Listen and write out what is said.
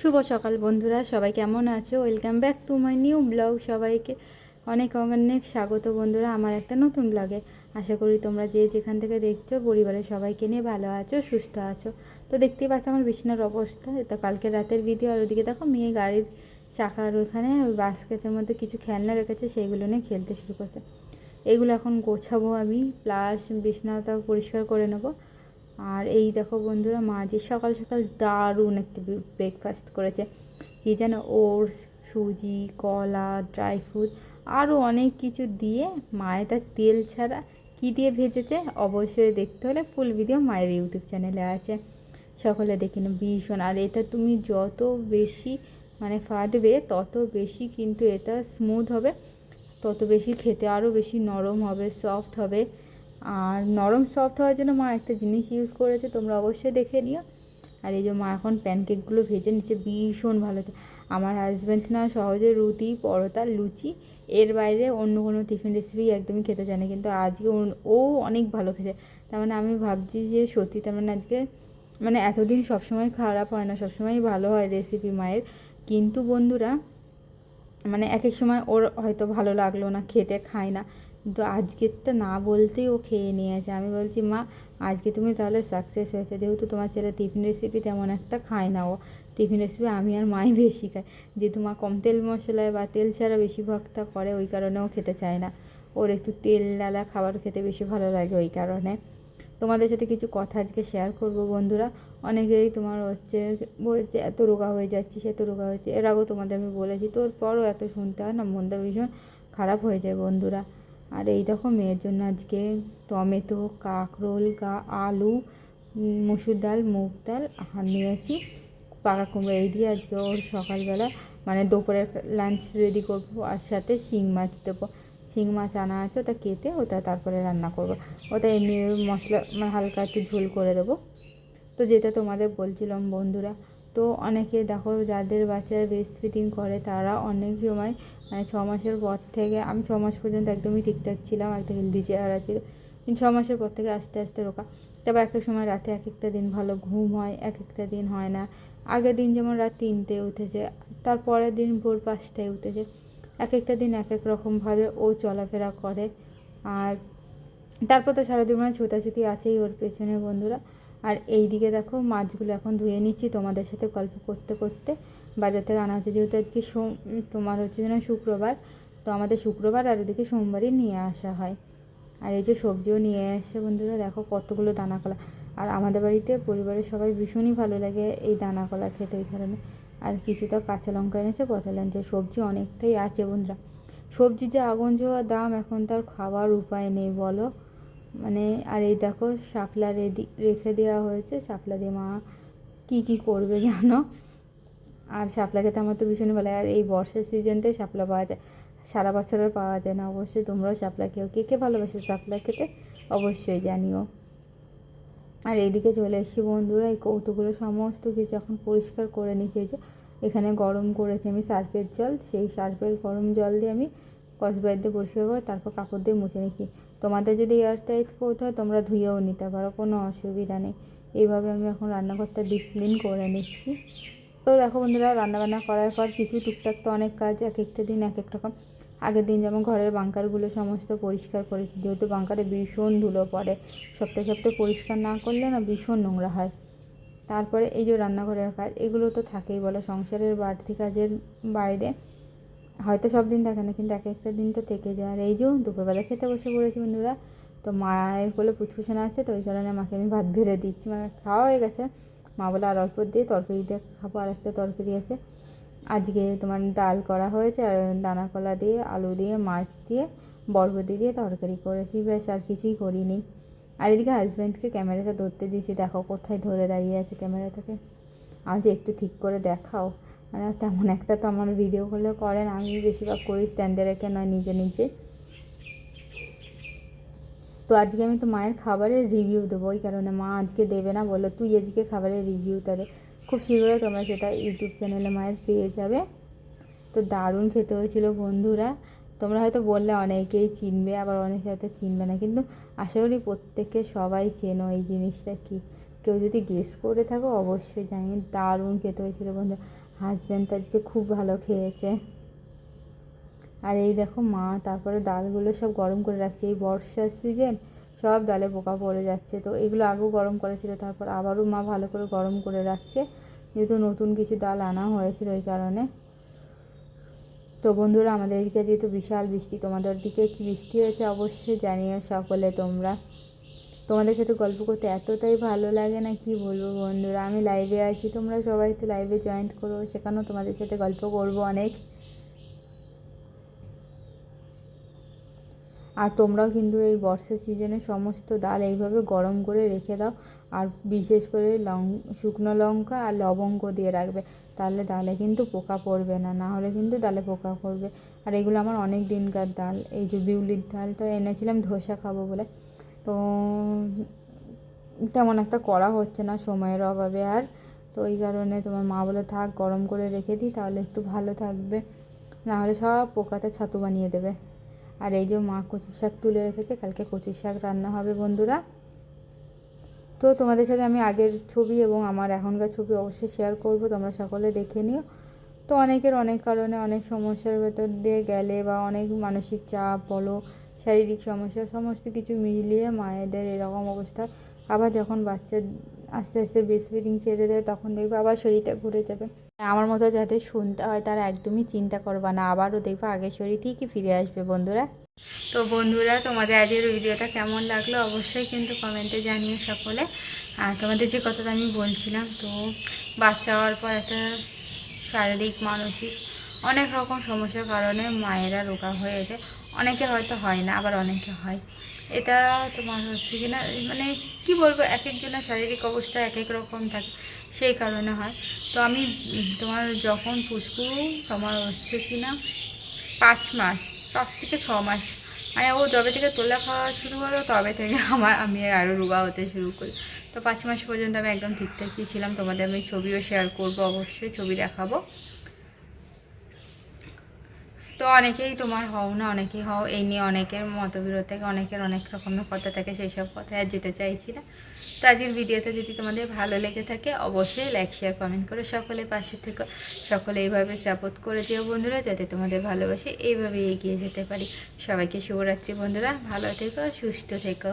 শুভ সকাল বন্ধুরা, সবাই কেমন আছো? Welcome back to my new blog সবাইকে অনেক অনেক স্বাগত বন্ধুরা আমার একটা নতুন ব্লগে আশা করি তোমরা যে যেখান থেকে দেখছ, পরিবারের সবাইকে নিয়ে ভালো আছো, সুস্থ আছো। তো দেখতেই পাচ্ছ আমার বিছানার অবস্থা। এটা কালকে রাতের ভিডিও আর ওদিকে দেখো মেয়ে গাড়ির চাকার ওখানে ওই বাস্কেটের মধ্যে কিছু খেলনা রেখেছে, সেইগুলো নিয়ে খেলতে শুরু করছে। এগুলো এখন গোছাবো আমি প্লাস বিছানাটা পরিষ্কার করে নেব। আর এই দেখো বন্ধুরা, মা যে সকাল সকাল দারুণ একটা ব্রেকফাস্ট করেছে। কি যেন ওটস, সুজি, কলা ড্রাই ফ্রুট আরও অনেক কিছু দিয়ে মায়ের তার তেল ছাড়া কি দিয়ে ভেজেছে অবশ্যই দেখতে হলে ফুল ভিডিও মায়ের ইউটিউব চ্যানেলে আছে। সকলে দেখে নেব ভীষণ। আর এটা তুমি যত বেশি মানে ফাটবে, তত বেশি কিন্তু এটা স্মুথ হবে, তত বেশি খেতে আরও বেশি নরম হবে সফট হবে। আর নরম সফট হওয়ার জন্য মা একটা জিনিস ইউজ করেছে, তোমরা অবশ্যই দেখে নিও। আর এই যে মা এখন প্যানকেকগুলো ভেজে নিচ্ছে, ভীষণ ভালো আমার হাজব্যান্ড না সহজে রুটি, পরোটা, লুচি, এর বাইরে অন্য কোনো টিফিন রেসিপি একদমই খেতে চায় না। কিন্তু আজকে ও অনেক ভালো খেয়েছে। তার মানে আমি ভাবছি যে সত্যি তার মানে আজকে মানে এতদিন সবসময় খারাপ হয় না সবসময়ই ভালো হয় রেসিপি মায়ের। কিন্তু বন্ধুরা মানে এক এক সময় ওর হয়তো ভালো লাগল না, খেতে খায় না। কিন্তু আজকেরটা না বলতেই ও খেয়ে নিয়েছে। আমি বলছি, মা, আজকে তুমি তাহলে সাকসেস হয়েছে। যেহেতু তোমার ছেলে টিফিন রেসিপি তেমন একটা খায় না ও। টিফিন রেসিপি আমি আর মাই বেশি খাই। যেহেতু মা কম তেল মশলায় বা তেল ছাড়া বেশিরভাগটা করে, ওই কারণেও খেতে চায় না। ওর একটু তেল ডালা খাবার খেতে বেশি ভালো লাগে ওই কারণে। তোমাদের সাথে কিছু কথা আজকে শেয়ার করব বন্ধুরা। অনেকেই তোমার হচ্ছে, বলছে, এত রোগা হয়ে যাচ্ছি যাচ্ছিস, এত রোগা হয়েছে এর আগেও তোমাদের আমি বলেছি, তোর পরও এত শুনতে হয় না, মনটা ভীষণ খারাপ হয়ে যায় বন্ধুরা। আর এই দেখো মেয়ের জন্য আজকে টমেটো, কাঁকরোল, গা, আলু মুসুর ডাল, মুগ ডাল আর নিয়েছি পাকা কুমড়ো এই দিয়ে আজকে ওর সকালবেলা মানে দুপুরের লাঞ্চ রেডি করব আর সাথে শিং মাছ দেবো। শিং মাছ আনা আছে, ওটা কেটে ওটা তারপরে রান্না করব। ওটা এমনি মশলা মানে হালকা একটু ঝোল করে দেবো। তো যেটা তোমাদের বলছিলাম বন্ধুরা তো অনেকে দেখো যাদের বাচ্চারা বেস্ট ফিটিং করে, তারা অনেক সময় মানে ছ মাসের পর থেকে, আমি ছ মাস পর্যন্ত একদমই ঠিকঠাক ছিলাম, একটা হেলদি চেহারা ছিল। কিন্তু ছ মাসের পর থেকে আস্তে আস্তে রোকা তারপর এক এক সময় রাতে এক একটা দিন ভালো ঘুম হয়, এক একটা দিন হয় না। আগের দিন যেমন রাত তিনটে উঠেছে তারপরের দিন ভোর পাঁচটায় উঠেছে। এক একটা দিন এক এক রকমভাবে ও চলাফেরা করে। আর তারপর তো সারাদিন মানে ছোটাছুটি আছেই ওর পেছনে বন্ধুরা। আর এই দিকে দেখো মাছগুলো এখন ধুয়ে নিচ্ছি তোমাদের সাথে গল্প করতে করতে। বাজার থেকে আনা হচ্ছে যেহেতু আজকে সোম, তোমার হচ্ছে যেন শুক্রবার, তো আমাদের শুক্রবার আর ওদিকে সোমবারই নিয়ে আসা হয়। আর এই যে সবজিও নিয়ে আসছে বন্ধুরা, দেখো কতগুলো দানা কলা। আর আমাদের বাড়িতে পরিবারের সবাই ভীষণই ভালো লাগে এই দানা কলা খেতে ওই কারণে। আর কিছুটা কাঁচা লঙ্কা এনেছে পটল এনেছে সবজি অনেকটাই আছে বন্ধুরা। সবজি যে আগুন জোয়া দাম এখন তার খাওয়ার উপায় নেই বলো। মানে আর এই দেখো, শাপলা রেডি রেখে দেওয়া হয়েছে। শাপলা দিয়ে মা কী কী করবে জানো? আর শাপলা খেতে আমার তো ভীষণই ভালো আর এই বর্ষার সিজনটাই শাপলা পাওয়া যায়, সারা বছর আর পাওয়া যায় না অবশ্যই। তোমরাও শাপলা খেও। কে কে ভালোবাসো শাপলা খেতে? অবশ্যই জানিও। আর এইদিকে চলে এসেছি বন্ধুরা, এই কৌতুকগুলো সমস্ত কিছু এখন পরিষ্কার করে নিচ্ছে যে এখানে গরম করেছি আমি সার্ফের জল। সেই সার্ফের গরম জল দিয়ে আমি কসবাইট দিয়ে পরিষ্কার করে তারপর কাপড় দিয়ে মুছে নিচ্ছি। তোমাদের যদি এয়ারটাইট করতে হয়, তোমরা ধুয়েও নিতে পারো, কোনো অসুবিধা নেই। এইভাবে আমি এখন রান্নাঘরটা ডিপ ক্লিন করে নিচ্ছি। তো দেখো বন্ধুরা, রান্নাবান্না করার পর কিছু টুকটাক তো অনেক কাজ, এক একটা দিন এক এক রকম। আগের দিন যেমন ঘরের বাঙ্কারগুলো সমস্ত পরিষ্কার করেছি, যেহেতু বাঙ্কারে ভীষণ ধুলো পড়ে, সপ্তাহে সপ্তাহে পরিষ্কার না করলে না ভীষণ নোংরা হয়। তারপরে এই যে রান্নাঘরের কাজ, এগুলো তো থাকেই বলো, সংসারের বাড়তি কাজের বাইরে। হয়তো সব দিন থাকে না, কিন্তু এক একটা দিন তো থেকে যায়। আর এই যে দুপুরবেলা খেতে বসে পড়েছি বন্ধুরা, তো মায়ের কোলে পুচকুচনা আছে, তো ওই কারণে মাকে আমি ভাত ভেড়ে দিচ্ছি। মানে খাওয়া হয়ে গেছে। মা বলে আর অল্প দিয়ে তরকারি দিয়ে খাব, আর একটা তরকারি আছে। আজকে তোমার ডাল করা হয়েছে, আর দানা কলা দিয়ে, আলু দিয়ে, মাছ দিয়ে, বরবটি দিয়ে তরকারি করেছি। বেশ, আর কিছুই করিনি। আর এদিকে হাজব্যান্ডকে ক্যামেরাটা ধরতে দিয়েছি, দেখো কোথায় ধরে দাঁড়িয়ে আছে ক্যামেরাটাকে। আজ একটু ঠিক করে দেখাও। মানে তেমন একটা তো আমার ভিডিও করলে করেন। আমি বেশিরভাগ করি স্ট্যান্ডে রেখে নয় নিজে নিজে। তো আজকে আমি তো মায়ের খাবারের রিভিউ দেবো, ওই কারণে মা আজকে দেবে না, বলল, তুই আজকে খাবারের রিভিউটা দে। খুব শীঘ্রই তোমরা সেটা ইউটিউব চ্যানেলে মায়ের পেয়ে যাবে। তো দারুণ খেতে হয়েছিল বন্ধুরা। তোমরা হয়তো বললে অনেকেই চিনবে, আবার অনেকে হয়তো চিনবে না, কিন্তু আশা করি প্রত্যেককে সবাই চেনো এই জিনিসটা কি। কেউ যদি গেস করে থাকো, অবশ্যই জানি দারুণ খেতে হয়েছিল, বন্ধু। হাজব্যান্ড তো আজকে খুব ভালো খেয়েছে। আর এই দেখো মা, তারপরে ডালগুলো সব গরম করে রাখছে। এই বর্ষার সিজন সব ডালে পোকা পড়ে যাচ্ছে। তো এগুলো আগেও গরম করেছিল, তারপর আবারও মা ভালো করে গরম করে রাখছে। যেহেতু নতুন কিছু ডাল আনা হয়েছিল ওই কারণে। তো বন্ধুরা, আমাদের এদিকে যেহেতু বিশাল বৃষ্টি, তোমাদের দিকে কি বৃষ্টি হয়েছে অবশ্যই জানিও সকলে তোমরা। তোমাদের সাথে গল্প করতে এতটাই ভালো লাগে না, কি বলব বন্ধুরা? আমি লাইভে আসি তোমরা সবাই তো লাইভে জয়েন করো, সেখানেও তোমাদের সাথে গল্প করব অনেক। আর তোমরাও কিন্তু এই বর্ষা সিজনে সমস্ত ডাল এইভাবে গরম করে রেখে দাও, আর বিশেষ করে লং, শুকনো লঙ্কা আর লবঙ্গ দিয়ে রাখবে। তাহলে ডালে কিন্তু পোকা পড়বে না না হলে কিন্তু ডালে পোকা পড়বে। আর এগুলো আমার অনেক দিনকার ডাল, এই যে বিউলির ডাল তো এনেছিলাম, ধোসা খাব বলে। তো তেমন একটা করা হচ্ছে না সময়ের অভাবে আর। তো ওই কারণে তোমার মা বলে, থাক, গরম করে রেখে দিই, তাহলে একটু ভালো থাকবে। না হলে সব পোকাতে ছাতু বানিয়ে দেবে। আর এই যে মা কচু শাক তুলে রেখেছে, কালকে কচু শাক রান্না হবে বন্ধুরা। তো তোমাদের সাথে আমি আগের ছবি এবং আমার এখনকার ছবি অবশ্যই শেয়ার করব, তোমরা সকলে দেখে নিও। তো অনেকের অনেক কারণে অনেক সমস্যার ভেতর দিয়ে গেলে বা অনেক মানসিক চাপ বলো শারীরিক সমস্যা, সমস্ত কিছু মিলিয়ে মায়েদের এরকম অবস্থা। আবার যখন বাচ্চা আস্তে আস্তে বেস ফিডিং ছেড়ে দেবে তখন দেখবে আবার শরীরটা ঘুরে যাবে। আমার মতো যাতে শুনতে হয়, তারা একদমই চিন্তা করবা না। আবারও দেখবে আগের শরীর ঠিকই ফিরে আসবে, বন্ধুরা। তো বন্ধুরা, তোমাদের আজকের ভিডিওটা কেমন লাগল অবশ্যই কিন্তু কমেন্টে জানিয়ে সকলে। আর তোমাদের যে কথাটা আমি বলছিলাম, তো বাচ্চা হওয়ার পর একটা শারীরিক, মানসিক অনেক রকম সমস্যার কারণে মায়েরা রোগা হয়ে যায় অনেকের হয়তো হয় না, আবার অনেকে হয়। এটা তোমার হচ্ছে কি না মানে কি বলব এক একজনের শারীরিক অবস্থা এক এক রকম থাকে, সেই কারণে হয়। তো আমি তোমার যখন পুষ্কু তোমার হচ্ছে কি না, পাঁচ মাস, পাঁচ থেকে ছ মাস মানে ও যবে থেকে তোলা খাওয়া শুরু হলো, তবে থেকে আমার, আমি আরও রোগা হতে শুরু করি। তো পাঁচ মাস পর্যন্ত আমি একদম ঠিকঠাকই ছিলাম, তোমাদের আমি ছবিও শেয়ার করব অবশ্যই, ছবি দেখাবো। তো অনেকেই তোমার হও না, অনেকেই হও, এই নিয়ে অনেকের মতবিরোধ থাকে, অনেকের অনেক রকমের কথা থাকে সেই সব কথায় যেতে চাইছি না। তো আজকের ভিডিওটা যদি তোমাদের ভালো লেগে থাকে, অবশ্যই লাইক শেয়ার কমেন্ট করে সকলে পাশে থেকে। সকলে এইভাবে সাপোর্ট করে যেও বন্ধুরা, যাতে তোমাদের ভালোবাসে এইভাবে এগিয়ে যেতে পারি। সবাইকে শুভরাত্রি বন্ধুরা, ভালো থেকো, সুস্থ থেকো।